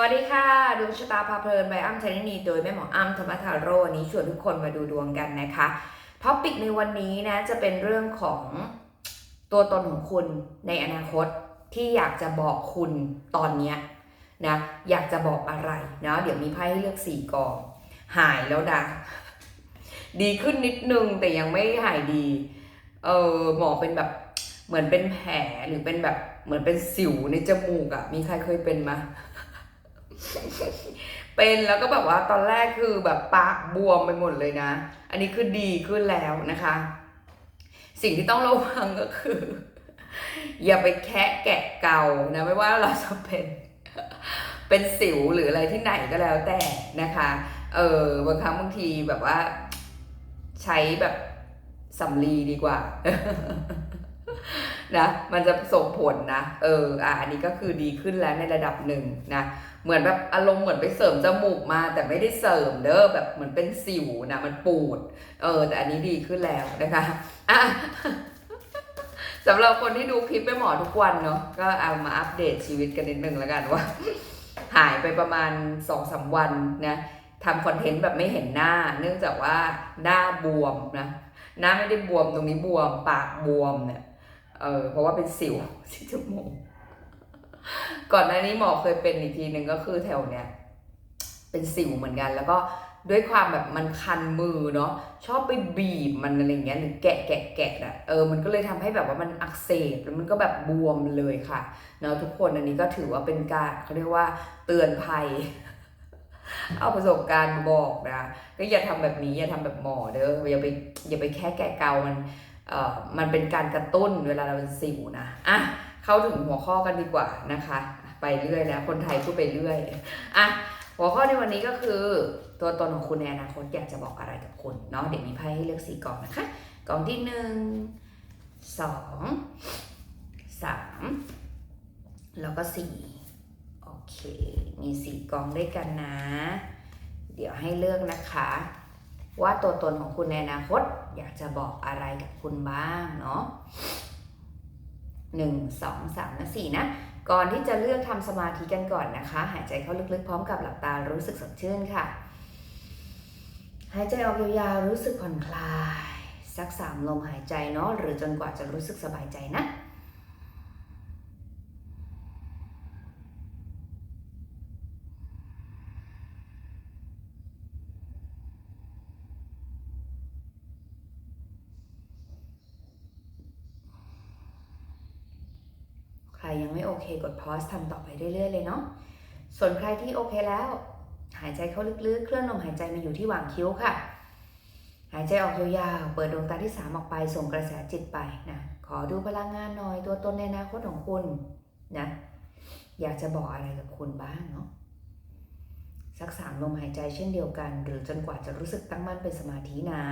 วัสดีค่ะดวงชะตาพาเพลินใบอ้ำชนนีโดยแม่หมออ้ำธรรมทาโรวันนี้ชวนทุกคนมาดูดวงกันนะคะท็อปิกในวันนี้นะจะเป็นเรื่องของตัวตนของคุณในอนาคตที่อยากจะบอกคุณตอนเนี้ยนะอยากจะบอกอะไรนะเดี๋ยวมีไพ่ให้เลือกสี่กองหายแล้วนะดีขึ้นนิดนึงแต่ยังไม่หายดีเออหมอเป็นแบบเหมือนเป็นแผลหรือเป็นแบบเหมือนเป็นสิวในจมูกอะมีใครเคยเป็นไหม เป็นแล้วก็แบบว่าตอนแรกคือแบบปากบวมไปหมดเลยนะ อันนี้คือดีขึ้นแล้วนะคะ สิ่งที่ต้องระวังก็คือ อย่าไปแคะแกะเกานะไม่ว่าเราจะเป็นเป็นสิวหรืออะไรที่ไหนก็แล้วแต่นะคะ เออบางครั้งบางทีแบบว่า ใช้แบบสำลีดีกว่านะมันจะส่งผลนะ เอออะอันนี้ก็คือดีขึ้นแล้วในระดับหนึ่งนะ เหมือนแบบอารมณ์เหมือนไปเสริมจมูกมาแต่ไม่ได้เสริมเด้อแบบเหมือนเป็นสิวนะมันปูด เออ แต่อันนี้ดีขึ้นแล้วนะคะอะสำหรับคนที่ดูคลิปไปหมอทุกวันเนาะก็เอามาอัปเดตชีวิตกันนิดนึงแล้วกันว่า หายไปประมาณสองสามวันนะทำคอนเทนต์แบบไม่เห็นหน้า เนื่องจากว่าหน้าบวมนะหน้าไม่ได้บวมตรงนี้บวมปากบวมเนี่ยเออเพราะว่าเป็นสิวที่จมูก ก่อนหน้านี้หมอเคยเป็นอีกทีหนึ่งก็คือแถวเนี้ยเป็นสิวเหมือนกัน แล้วก็ด้วยความแบบมันคันมือเนาะชอบไปบีบมันอะไรเงี้ยหรือแกะแกะแกะอะเออมันก็เลยทำให้แบบว่ามันอักเสบแล้วมันก็แบบบวมเลยค่ะเนาะทุกคนอันนี้ก็ถือว่าเป็นการเขาเรียกว่าเตือนภัย เอาประสบการณ์มาบอกนะก็อย่าทำแบบนี้อย่าทำแบบหมอเด้ออย่าไปอย่าไปแค่แกะเกามันเอ่อมันเป็นการกระตุ้นเวลาเราเป็นสิวนะอะ เข้าถึงหัวข้อกันดีกว่านะคะ ไปเรื่อยแล้ว คนไทยพูดไปเรื่อยอะหัวข้อในวันนี้ก็คือ ตัวตนของคุณในอนาคตอยากจะบอกอะไรกับคุณเนาะเดี๋ยวมีไพ่ให้เลือกสี่กล่องนะคะกล่องที่หนึ่งสองสามแล้วก็สี่โอเคมีสี่กล่องด้วยกันนะ เดี๋ยวให้เลือกนะคะ ว่าตัวตนของคุณในอนาคตอยากจะบอกอะไรกับคุณบ้างเนาะ หนึ่งสองสามและสี่นะ ก่อนที่จะเลือกทำสมาธิกันก่อนนะคะ หายใจเข้าลึกๆ พร้อมกับหลับตารู้สึกสดชื่นค่ะ หายใจออกยาวๆรู้สึกผ่อนคลาย สักสามลมหายใจเนาะหรือจนกว่าจะรู้สึกสบายใจนะ ใครยังไม่โอ เคกดพอสทำต่อไปเรื่อยๆเลยเนาะส่วนใครที่โอเคแล้ว หายใจเข้าลึกๆ เคลื่อนลมหายใจมาอยู่ที่หว่างคิ้วค่ะ หายใจออกยาวๆ เปิดดวงตาที่สามออกไป ส่งกระแสจิตไปนะ ขอดูพลังงานหน่อยตัวตนในอนาคตของคุณนะ อยากจะบอกอะไรกับคุณบ้างเนาะ สักสามลมหายใจเช่นเดียวกัน หรือจนกว่าจะรู้สึกตั้งมั่นเป็นสมาธินะ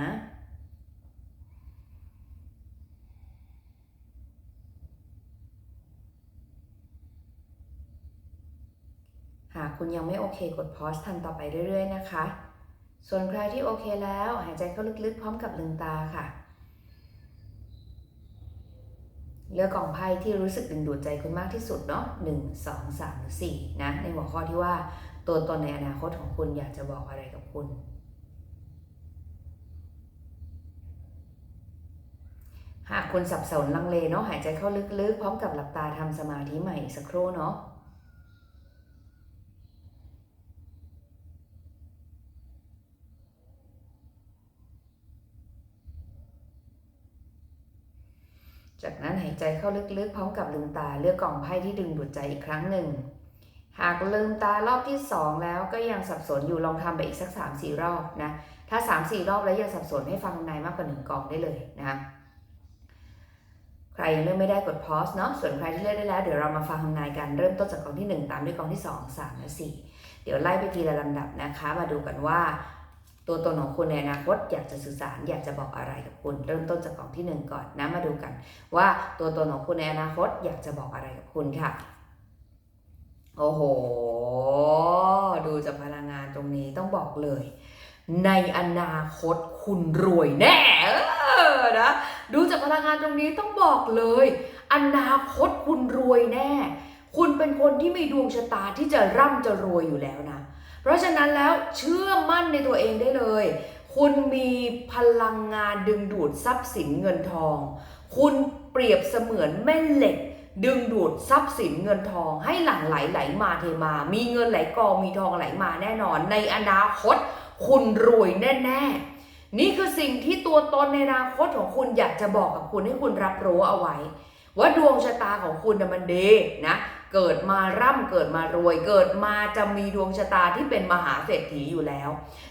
หากคุณยังไม่โอเคกดพอสทำต่อไปเรื่อยๆ นะคะ ส่วนใครที่โอเคแล้วหายใจเข้าลึกๆ พร้อมกับลืมตาค่ะ เลือกกล่องไพ่ที่รู้สึกดึงดูดใจคุณมากที่สุดเนาะหนึ่งสองสามหรือสี่นะในหัวข้อที่ว่าตัวตนในอนาคตของคุณอยากจะบอกอะไรกับคุณหากคุณสับสนลังเลเนาะหายใจเข้าลึกๆ พร้อมกับหลับตาทำสมาธิใหม่อีกสักครู่เนาะ จากนั้นหาย ใจเข้าลึกๆ พร้อมกับลืมตาเลือกกล่องไพ่ที่ดึงดูดใจอีกครั้งหนึ่ง หากลืมตารอบที่ 2 แล้วก็ยังสับสนอยู่ลองทำไปอีกสัก 3-4 รอบนะ ถ้า 3-4 รอบแล้วยังสับสนให้ฟังทำนายมากกว่า 1กล่องได้เลยนะใครยังเลือกไม่ได้กดพอสเนาะส่วนใครที่เลือกได้แล้วเดี๋ยวเรามาฟังทำนายกันเริ่มต้นจากกองที่ 1 ตามด้วยกองที่ 2 3และ4เดี๋ยวไล่ไปทีละลำดับนะคะ มาดูกันว่า ตัวตนของคุณในอนาคตอยากจะสื่อสารอยากจะบอกอะไรกับคุณ เริ่มต้นจากกล่องที่ 1 ก่อนนะมาดูกัน ว่าตัวตนของคุณในอนาคตอยากจะบอกอะไรกับคุณค่ะ โอ้โห ดูจากพลังงานตรงนี้ต้องบอกเลย ในอนาคตคุณรวยแน่นะดูจากพลังงานตรงนี้ต้องบอกเลย อนาคตคุณรวยแน่ คุณเป็นคนที่มีดวงชะตาที่จะร่ำจะรวยอยู่แล้วนะ เพราะฉะนั้นแล้วเชื่อมั่นในตัวเองได้เลย คุณมีพลังงานดึงดูดทรัพย์สินเงินทอง คุณเปรียบเสมือนแม่เหล็ก ดึงดูดทรัพย์สินเงินทอง ให้หลั่งไหลไหลมาเทมา มีเงินไหลกองมีทองไหลมาแน่นอน ในอนาคต คุณรวยแน่ๆ นี่คือสิ่งที่ตัวตนในอนาคตของคุณอยากจะบอกกับคุณให้คุณรับรู้เอาไว้ ว่าดวงชะตาของคุณมันดีนะ เกิดมาร่ำเกิดมารวย เกิดมาจะมีดวงชะตาที่เป็นมหาเศรษฐีอยู่แล้ว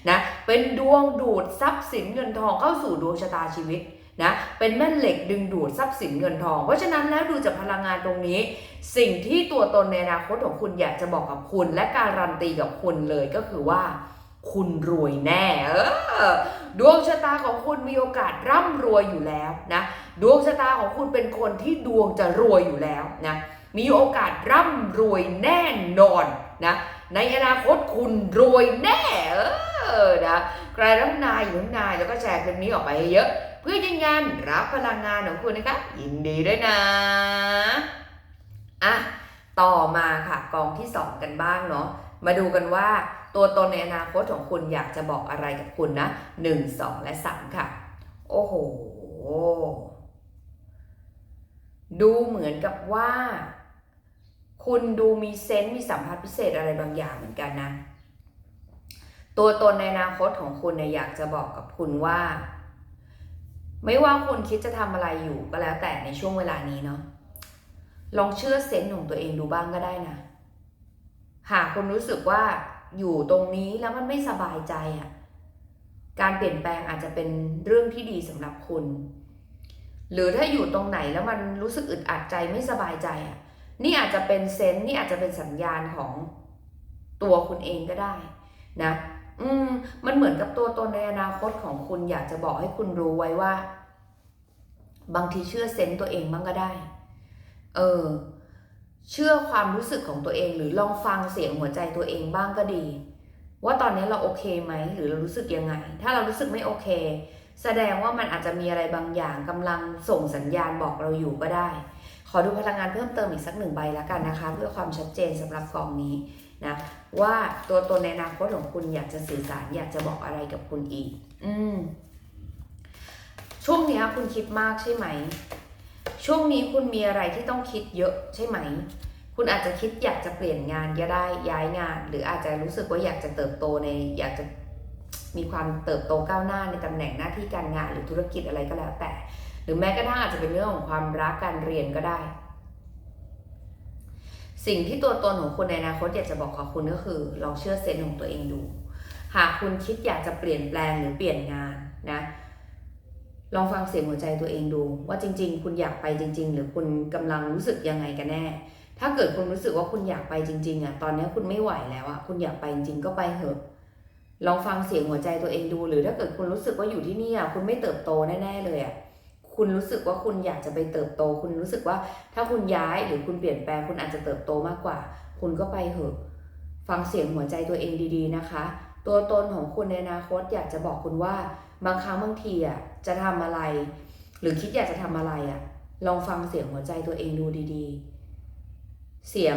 นะเป็นดวงดูดทรัพย์สินเงินทองเข้าสู่ดวงชะตาชีวิตนะเป็นแม่เหล็กดึงดูดทรัพย์สินเงินทอง เพราะฉะนั้นแล้วดูจากพลังงานตรงนี้ สิ่งที่ตัวตนในอนาคตของคุณอยากจะบอกกับคุณ และการันตีกับคุณเลยก็คือว่า คุณรวยแน่เออดวงชะตาของคุณมีโอกาสร่ำรวยอยู่แล้วนะดวงชะตาของคุณเป็นคนที่ดวงจะรวยอยู่แล้วนะ มีโอกาสร่ำรวยแน่นอนนะในอนาคตคุณรวยแน่เออนะใครรับนายอยู่ข้างในแล้วก็แชร์คลิปนี้ออกไปให้เยอะ เพื่อยืนยันรับพลังงานของคุณนะคะยินดีด้วยนะอะต่อมาค่ะกองที่สองกันบ้างเนาะมาดูกันว่าตัวตนในอนาคตของคุณอยากจะบอกอะไรกับคุณนะหนึ่งสองและสามค่ะ โอ้โห ดูเหมือนกับว่า คุณดูมีเซนส์มีสัมผัสพิเศษอะไรบางอย่างเหมือนกันนะ ตัวตนในอนาคตของคุณเนี่ยอยากจะบอกกับคุณว่า ไม่ว่าคุณคิดจะทำอะไรอยู่ก็แล้วแต่ในช่วงเวลานี้เนาะลองเชื่อเซนส์ของตัวเองดูบ้างก็ได้นะ หากคุณรู้สึกว่าอยู่ตรงนี้แล้วมันไม่สบายใจอะการเปลี่ยนแปลงอาจจะเป็นเรื่องที่ดีสำหรับคุณ หรือถ้าอยู่ตรงไหนแล้วมันรู้สึกอึดอัดใจไม่สบายใจอะ นี่อาจจะเป็นเซนส์นี่อาจจะเป็นสัญญาณของตัวคุณเองก็ได้นะ อืม มันเหมือนกับตัวตนในอนาคตของคุณอยากจะบอกให้คุณรู้ไว้ว่า บางทีเชื่อเซนส์ตัวเองบ้างก็ได้ เออ เชื่อความรู้สึกของตัวเอง หรือลองฟังเสียงหัวใจตัวเองบ้างก็ดี ว่าตอนนี้เราโอเคไหมหรือเรารู้สึกยังไง ถ้าเรารู้สึกไม่โอเค แสดงว่ามันอาจจะมีอะไรบางอย่างกำลังส่งสัญญาณบอกเราอยู่ก็ได้ อดูพลังงานเพิ่มเติมอีกสักหนึ่งใบแล้วกันนะคะ เพื่อความชัดเจนสำหรับกองนี้นะว่าตัวตนในอนาคตของคุณอยากจะสื่อสารอยากจะบอกอะไรกับคุณอีก อืมช่วงนี้คุณคิดมากใช่ไหม ช่วงนี้คุณมีอะไรที่ต้องคิดเยอะใช่ไหม คุณอาจจะคิดอยากจะเปลี่ยนงานก็ได้ย้ายงาน หรืออาจจะรู้สึกว่าอยากจะเติบโตในอยากจะมีความเติบโตก้าวหน้าในตำแหน่งหน้าที่การงานหรือธุรกิจอะไรก็แล้วแต่ หรือแม้กระทั่งอาจจะเป็นเรื่องของความรักการเรียนก็ได้ สิ่งที่ตัวตนของคุณในอนาคตอยากจะบอกกับคุณก็คือลองเชื่อเซนส์ของตัวเองดู หากคุณคิดอยากจะเปลี่ยนแปลงหรือเปลี่ยนงานนะลองฟังเสียงหัวใจตัวเองดู ว่าจริง ๆ คุณอยากไปจริง ๆ หรือคุณกำลังรู้สึกยังไงกันแน่ ถ้าเกิดคุณรู้สึกว่าคุณอยากไปจริง ๆอะตอนนี้คุณไม่ไหวแล้วอะคุณอยากไปจริงๆก็ไปเถอะลองฟังเสียงหัวใจตัวเองดู หรือถ้าเกิดคุณรู้สึกว่าอยู่ที่นี่อะคุณไม่เติบโตแน่ๆเลยอะ คุณรู้สึกว่าคุณอยากจะไปเติบโต คุณรู้สึกว่าถ้าคุณย้ายหรือคุณเปลี่ยนแปลงคุณอาจจะเติบโตมากกว่า คุณก็ไปเถอะฟังเสียงหัวใจตัวเองดีๆนะคะ ตัวตนของคุณในอนาคตอยากจะบอกคุณว่าบางครั้งบางทีอะจะทำอะไร หรือคิดอยากจะทำอะไรอะลองฟังเสียงหัวใจตัวเองดูดีๆ เสียง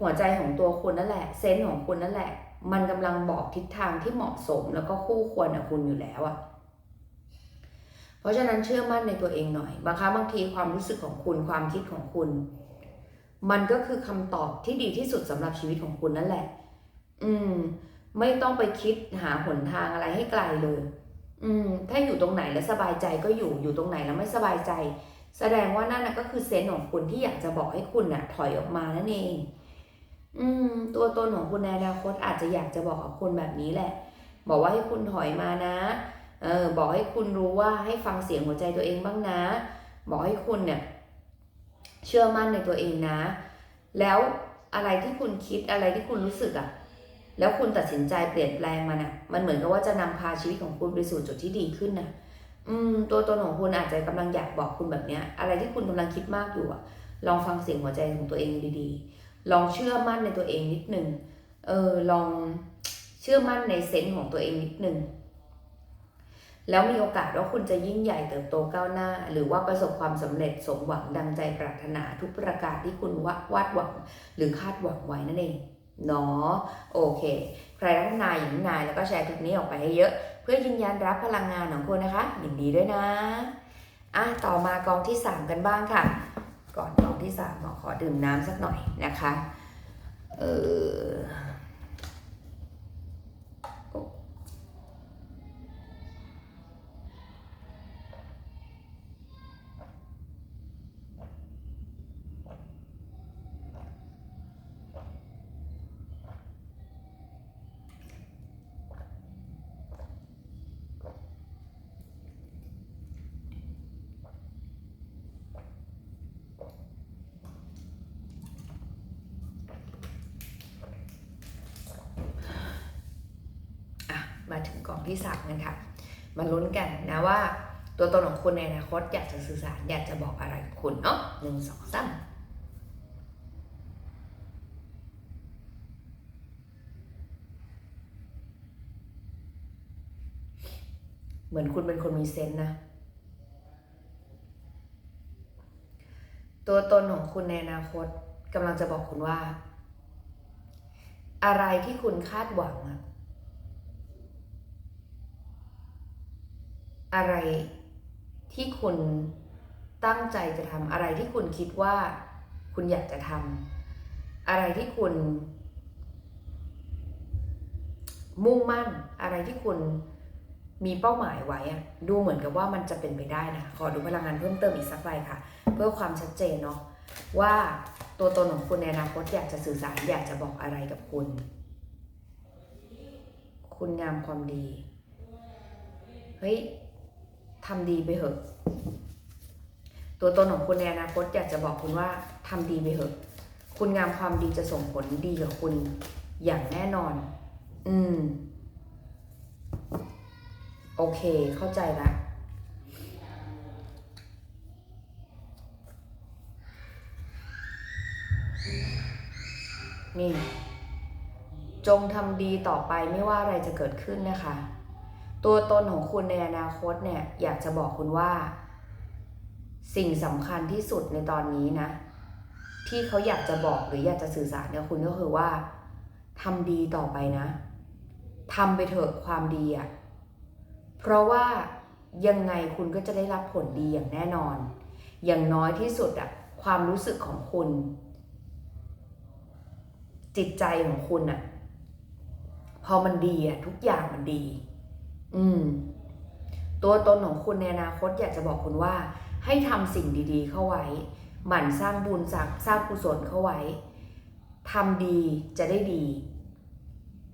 หัวใจของตัวคุณนั่นแหละเซนส์ของคุณนั่นแหละ มันกำลังบอกทิศทางที่เหมาะสมแล้วก็คู่ควรกับคุณอยู่แล้วอะ เพราะฉะนั้นเชื่อมั่นในตัวเองหน่อย บางครั้งบางทีความรู้สึกของคุณความคิดของคุณ มันก็คือคำตอบที่ดีที่สุดสำหรับชีวิตของคุณนั่นแหละ อืม ไม่ต้องไปคิดหาหนทางอะไรให้ไกลเลย อืม ถ้าอยู่ตรงไหนแล้วสบายใจก็อยู่อยู่ตรงไหนแล้วไม่สบายใจ แสดงว่านั่นนะก็คือเซนส์ของคุณที่อยากจะบอกให้คุณน่ะ ถอยออกมานั่นเอง อืม ตัวตนของคุณในอนาคตอาจจะอยากจะบอกกับคุณแบบนี้แหละ บอกว่าให้คุณถอยมานะ เออบอกให้คุณรู้ว่าให้ฟังเสียงหัวใจตัวเองบ้างนะ บอกให้คุณเนี่ยเชื่อมั่นในตัวเองนะ แล้วอะไรที่คุณคิดอะไรที่คุณรู้สึกอะแล้วคุณตัดสินใจเปลี่ยนแปลงมันอะ มันเหมือนกับว่าจะนำพาชีวิตของคุณไปสู่จุดที่ดีขึ้นนะอืม ตัวตนของคุณอาจจะกำลังอยากบอกคุณแบบเนี้ย อะไรที่คุณกำลังคิดมากอยู่อะลองฟังเสียงหัวใจของตัวเองดีๆ ลองเชื่อมั่นในตัวเองนิดนึง เออ ลองเชื่อมั่นในเซนส์ของตัวเองนิดนึง แล้วมีโอกาสว่าคุณจะยิ่งใหญ่เติบโตก้าวหน้า หรือว่าประสบความสำเร็จสมหวังดังใจปรารถนาทุกประการที่คุณวาวดหวัง หรือคาดหวังไว้นั่นเองเนาะโอเค ใครรักนายอย่างนายแล้วก็แชร์คลิปนี้ออกไปให้เยอะ เพื่อยืนยันรับพลังงานของคุณนะคะยินดีด้วยนะอะต่อมากองที่ 3 กันบ้างค่ะ ก่อนกองที่3หมอขอดื่มน้ำสักหน่อยนะคะ เออะ มาถึงกล่องที่สามกันค่ะมาลุ้นกันนะว่า ตัวตนของคุณในอนาคตอยากจะสื่อสารอยากจะบอกอะไรคุณเนาะหนึ่งสองสามเหมือนคุณเป็นคนมีเซนส์นะ ตัวตนของคุณในอนาคตกำลังจะบอกคุณว่า อะไรที่คุณคาดหวังอะ อะไรที่คุณตั้งใจจะทำอะไรที่คุณคิดว่าคุณอยากจะทำอะไรที่คุณ มุ่งมั่นอะไรที่คุณมีเป้าหมายไว้อะดูเหมือนกับว่ามันจะเป็นไปได้นะขอดูพลังงานเพิ่มเติมอีกสักใบค่ะ เพื่อความชัดเจนเนาะว่าตัวตนของคุณในอนาคตอยากจะสื่อสารอยากจะบอกอะไรกับคุณ คุณงามความดี เฮ้ย ทำดีไปเถอะ ตัวตนของคุณในอนาคตอยากจะบอกคุณว่าทำดีไปเถอะ คุณงามความดีจะส่งผลดีกับคุณอย่างแน่นอน อืม โอเค เข้าใจละนี่ จงทำดีต่อไปไม่ว่าอะไรจะเกิดขึ้นนะคะ ตัวตนของคุณในอนาคตเนี่ยอยากจะบอกคุณว่า สิ่งสำคัญที่สุดในตอนนี้นะ ที่เขาอยากจะบอกหรืออยากจะสื่อสารกับคุณก็คือว่าทำดีต่อไปนะทำไปเถอะความดีอะ่ะเพราะว่ายังไงคุณก็จะได้รับผลดีอย่างแน่นอน อย่างน้อยที่สุดอะ่ะความรู้สึกของคุณ จิตใจของคุณอะ่ะพอมันดีอะ่ะทุกอย่างมันดี อืม ตัวตนของคุณในอนาคตอยากจะบอกคุณว่า ให้ทำสิ่งดีๆ เข้าไว้ หมั่นสร้างบุญสร้างสร้างกุศลเข้าไว้ทำดีจะได้ดี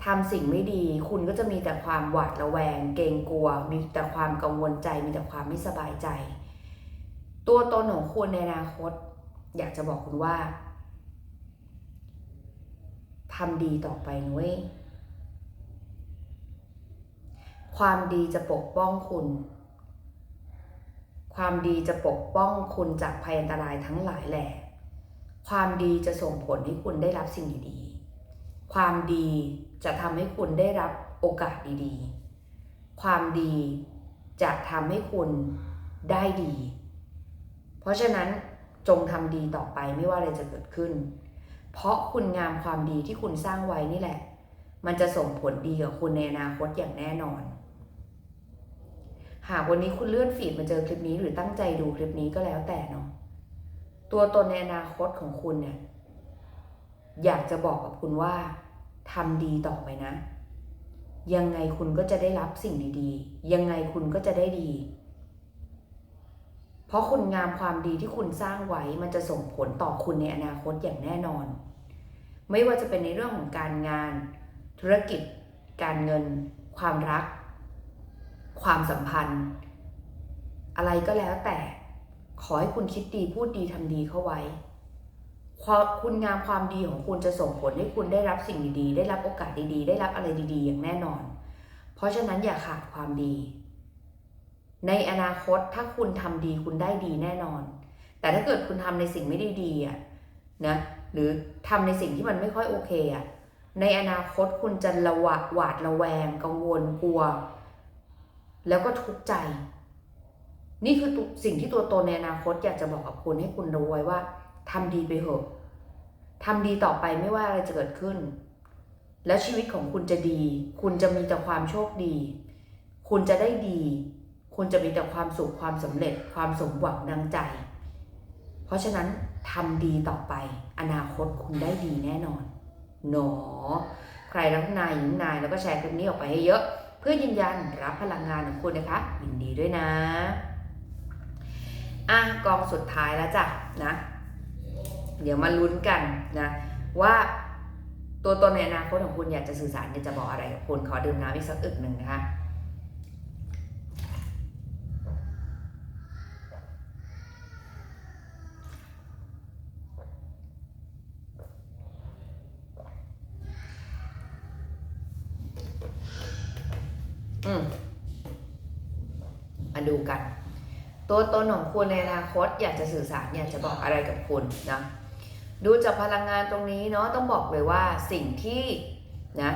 ทำสิ่งไม่ดี คุณก็จะมีแต่ความหวาดระแวง เกรงกลัว มีแต่ความกังวลใจ มีแต่ความไม่สบายใจ ตัวตนของคุณในอนาคต อยากจะบอกคุณว่าทำดีต่อไปนุ้ย ความดีจะปกป้องคุณ ความดีจะปกป้องคุณจากภัยอันตรายทั้งหลายแหละความดีจะส่งผลให้คุณได้รับสิ่งดีๆ ความดีจะทำให้คุณได้รับโอกาสดีๆ ความดีจะทำให้คุณได้ดี เพราะฉะนั้นจงทำดีต่อไปไม่ว่าอะไรจะเกิดขึ้น เพราะคุณงามความดีที่คุณสร้างไว้นี่แหละ มันจะส่งผลดีกับคุณในอนาคตอย่างแน่นอน หากวันนี้คุณเลื่อนฟีดมาเจอคลิปนี้หรือตั้งใจดูคลิปนี้ก็แล้วแต่เนาะตัวตนในอนาคตของคุณเนี่ย อยากจะบอกกับคุณว่าทำดีต่อไปนะ ยังไงคุณก็จะได้รับสิ่งดีๆ ยังไงคุณก็จะได้ดี เพราะคุณงามความดีที่คุณสร้างไว้มันจะส่งผลต่อคุณในอนาคตอย่างแน่นอน ไม่ว่าจะเป็นในเรื่องของการงาน ธุรกิจ การเงิน ความรัก ความสัมพันธ์ อะไรก็แล้วแต่ขอให้คุณคิดดีพูดดีทำดีเข้าไว้ความคุณงามความดีของคุณจะส่งผลให้คุณได้รับสิ่งดีๆ ได้รับโอกาสดีๆ ได้รับอะไรดีๆ อย่างแน่นอน เพราะฉะนั้นอย่าขาดความดี ในอนาคตถ้าคุณทำดีคุณได้ดีแน่นอน แต่ถ้าเกิดคุณทำในสิ่งไม่ด้ดีอะนะหรือทำในสิ่งที่มันไม่ค่อยโอเคอะในอนาคตคุณจะระหวาดหวาดระแวง กังวลกลัว แล้วก็ทุกข์ใจ นี่คือสิ่งที่ตัวตนในอนาคตอยากจะบอกกับคุณให้คุณรู้ไว้ว่าทำดีไปเถอะทำดีต่อไปไม่ว่าอะไรจะเกิดขึ้น แล้วชีวิตของคุณจะดี คุณจะมีแต่ความโชคดี คุณจะได้ดี คุณจะมีแต่ความสุขความสำเร็จ ความสมหวังดังใจ เพราะฉะนั้นทำดีต่อไป อนาคตคุณได้ดีแน่นอนหนอ ใครรักนายหญิงนายแล้วก็แชร์คลิปนี้ออกไปให้เยอะ พื่อยืนยันรับพลังงานของคุณนะคะ ยินดีด้วยนะ อะกองสุดท้ายแล้วจ้ะนะ เดี๋ยวมาลุ้นกันนะว่าตัวตนในอนาคตของคุณอยากจะสื่อสารอยากจะบอกอะไรกับคุณขอดื่มน้ำอีกสักอึกหนึ่งนะคะ อืมมาดูกัน ตัวตนของคุณในอนาคตอยากจะสื่อสารอยากจะบอกอะไรกับคุณนะดูจากพลังงานตรงนี้เนาะต้องบอกเลยว่าสิ่งที่นะ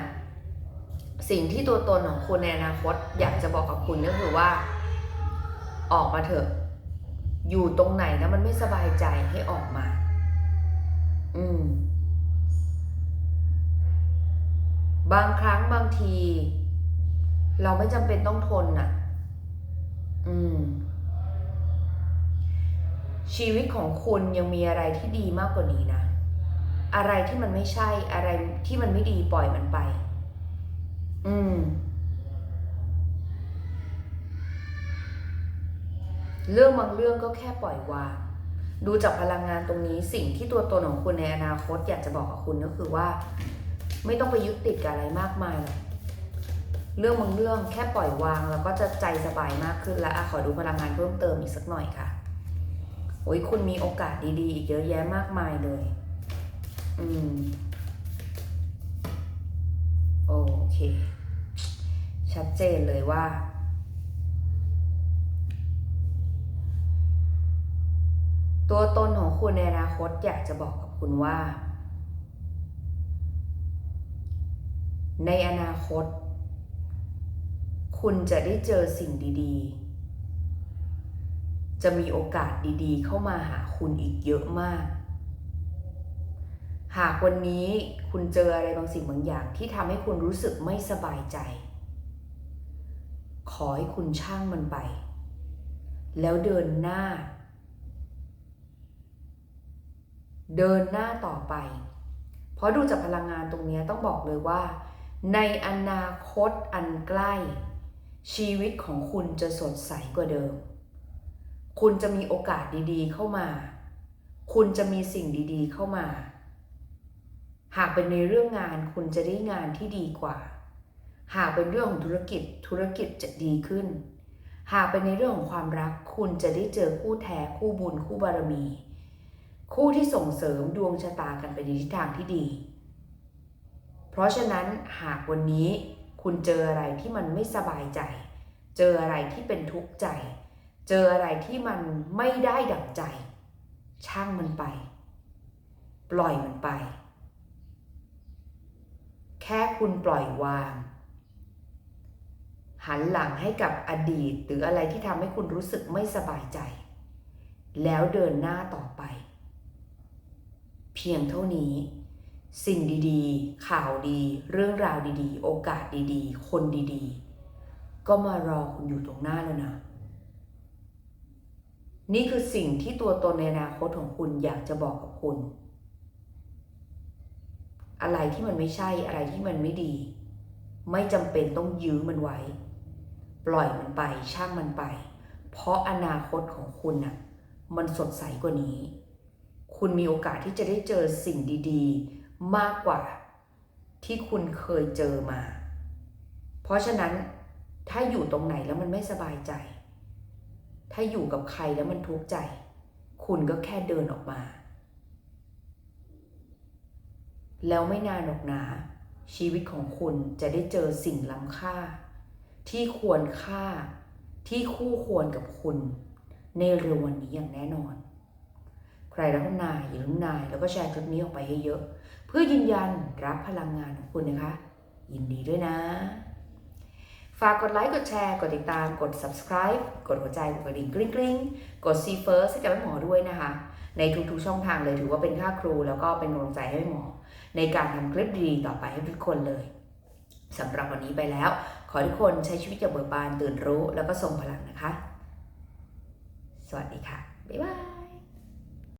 สิ่งที่ตัวตนของคุณในอนาคต อยากจะบอกกับคุณก็คือว่า ออกมาเถอะ อยู่ตรงไหนนะมันไม่สบายใจให้ออกมา อืม บางครั้งบางที เราไม่จำเป็นต้องทนน่ะ อืม ชีวิตของคุณยังมีอะไรที่ดีมากกว่านี้นะ อะไรที่มันไม่ใช่ อะไรที่มันไม่ดีปล่อยมันไป อืม เรื่องบางเรื่องก็แค่ปล่อยวาง ดูจากพลังงานตรงนี้สิ่งที่ตัวตนของคุณในอนาคตอยากจะบอกกับคุณก็คือว่า ไม่ต้องไปยึดติดกับอะไรมากมายหรอก เรื่องบางเรื่องแค่ปล่อยวางแล้วก็จะใจสบายมากขึ้นแล้วอะขอดูพลังงานเพิ่มเติมอีกสักหน่อยค่ะโอ้ยคุณมีโอกาสดีๆ อีกเยอะแยะมากมายเลย อืม โอเค ชัดเจนเลยว่า ตัวตนของคุณในอนาคตอยากจะบอกกับคุณว่า ในอนาคต คุณจะได้เจอสิ่งดีๆ จะมีโอกาสดีๆ เข้ามาหาคุณอีกเยอะมาก หากวันนี้คุณเจออะไรบางสิ่งบางอย่างที่ทำให้คุณรู้สึกไม่สบายใจ ขอให้คุณช่างมันไป แล้วเดินหน้า เดินหน้าต่อไป เพราะดูจากพลังงานตรงนี้ต้องบอกเลยว่า ในอนาคตอันใกล้ ชีวิตของคุณจะสดใสกว่าเดิม คุณจะมีโอกาสดีๆเข้ามา คุณจะมีสิ่งดีๆเข้ามา หากเป็นในเรื่องงานคุณจะได้งานที่ดีกว่า หากเป็นเรื่องของธุรกิจธุรกิจจะดีขึ้น หากเป็นในเรื่องของความรัก คุณจะได้เจอคู่แท้คู่บุญคู่บารมี คู่ที่ส่งเสริมดวงชะตากันไปในทิศทางที่ดี เพราะฉะนั้นหากวันนี้ คุณเจออะไรที่มันไม่สบายใจ เจออะไรที่เป็นทุกข์ใจ เจออะไรที่มันไม่ได้ดั่งใจ ช่างมันไป ปล่อยมันไป แค่คุณปล่อยวาง หันหลังให้กับอดีตหรืออะไรที่ทำให้คุณรู้สึกไม่สบายใจ แล้วเดินหน้าต่อไป เพียงเท่านี้ สิ่งดีๆ ข่าวดี เรื่องราวดีๆ โอกาสดีๆ คนดีๆ ก็มารอคุณอยู่ตรงหน้าแล้วนะ นี่คือสิ่งที่ตัวตนในอนาคตของคุณอยากจะบอกกับคุณ อะไรที่มันไม่ใช่อะไรที่มันไม่ดี ไม่จำเป็นต้องยื้อมันไว้ ปล่อยมันไปช่างมันไป เพราะอนาคตของคุณน่ะมันสดใสกว่านี้ คุณมีโอกาสที่จะได้เจอสิ่งดี ๆ มากกว่าที่คุณเคยเจอมา เพราะฉะนั้นถ้าอยู่ตรงไหนแล้วมันไม่สบายใจ ถ้าอยู่กับใครแล้วมันทุกข์ใจ คุณก็แค่เดินออกมา แล้วไม่นานหรอกนาชีวิตของคุณจะได้เจอสิ่งล้ำค่า ที่ควรค่าที่คู่ควรกับคุณ ในเร็ววันนี้อย่างแน่นอน ใครรักนายอย่าลืมนาย แล้วก็แชร์คลิปนี้ออกไปให้เยอะ เพื่อยืนยันรับพลังงานของคุณนะคะ ยินดีด้วยนะ ฝากกดไลค์กดแชร์ กดติดตามกด subscribe กดหัวใจกดกระดิ่งกริ๊งกริ๊งกด see first ให้กับแม่หมอด้วยนะคะ ในทุกๆช่องทางเลยถือว่าเป็นค่าครูแล้วก็เป็นกำลังใจให้แม่หมอ ในการทำคลิปดีๆต่อไปให้ทุกคนเลยสำหรับวันนี้ไปแล้ว ขอทุกคนใช้ชีวิตอย่างเบิกบานตื่นรู้แล้วก็ทรงพลังนะคะ สวัสดีค่ะ บ๊ายบาย